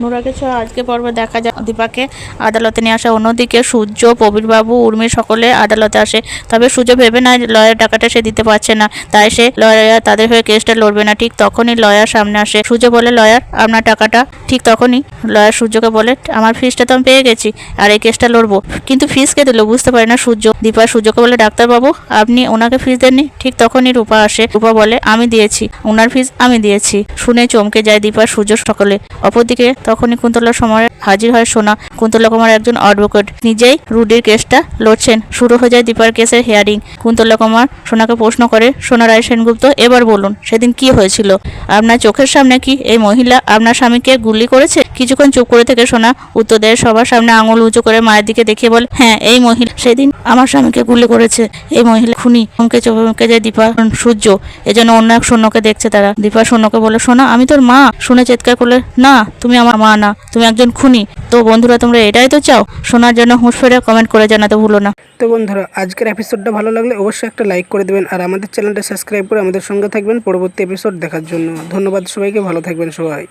অনুরাগের ছোঁয়া আজকে পর্বে দেখা যায় দীপাকে আদালতে নিয়ে আসা অন্যদিকে সূর্য, প্রবীরবাবু, উর্মি সকলে আদালতে আসে। তবে সূর্য ভেবে না লয়ার টাকাটা সে দিতে পারছে না। তাই সে লয়ার, তাদের হয়ে কেসটা লড়বে না। ঠিক তখনই লয়ার সামনে আসে। সূর্য বলে, লয়ার, আপনার টাকাটা? ঠিক তখনই লয়ার সূর্যকে বলে, আমার ফিসটা তো আমি পেয়ে গেছি, আর এই কেসটা লড়বো। কিন্তু ফিস কে দিল বুঝতে পারে না সূর্য। দীপা সূর্যকে বলে, ডাক্তারবাবু, আপনি ওনাকে ফিস দেননি? ঠিক তখনই রূপা আসে। রূপা বলে, আমি দিয়েছি ওনার ফিস আমি দিয়েছি। শুনে চমকে যায় দীপা সূর্য সকলে। অপরদিকে তখনই কুন্তলা সময় হাজির হয় সোনা। কুন্তলা কুমার একজন অ্যাডভোকেট নিজেই রুডির কেসটা লড়ছেন। শুরু হয়ে যায় দীপার কেসের হেয়ারিং কুন্তলা কুমার সোনাকে প্রশ্ন করে, সোনা, রায় সেনগুপ্ত, এবার বলুন, সেদিন কি হয়েছিল? আপনার চোখের সামনে কি এই মহিলা আপনার স্বামীকে গুলি করেছে? কিছুক্ষণ চুপ করে থেকে সোনা উত্তর দেয়, সবার সামনে আঙুল উঁচু করে মায়ের দিকে দেখিয়ে বলে হ্যাঁ এই মহিলা সেদিন আমার স্বামীকে গুলি করেছে। এই মহিলা খুনি। চমকে চমকে যায় দীপা সূর্য। এজন্য অন্য এক শূন্যকে দেখছে তারা। দীপা শূন্যকে বলে শোনা আমি তোর মা। শুনে চিৎকার করলে, না, তুমি আমার মা না, তুমি একজন খুনি। তো বন্ধুরা, তোমরা এটাই তো চাও? শোনার জন্য হুঁশ ফেরে কমেন্ট করে জানাতে ভুলো না। তো বন্ধুরা, আজকের এপিসোডটা ভালো লাগলে অবশ্যই একটা লাইক করে দেবেন আর আমাদের চ্যানেলটা সাবস্ক্রাইব করে আমাদের সঙ্গে থাকবেন পরবর্তী এপিসোড দেখার জন্য। ধন্যবাদ সবাইকে, ভালো থাকবেন সবাই।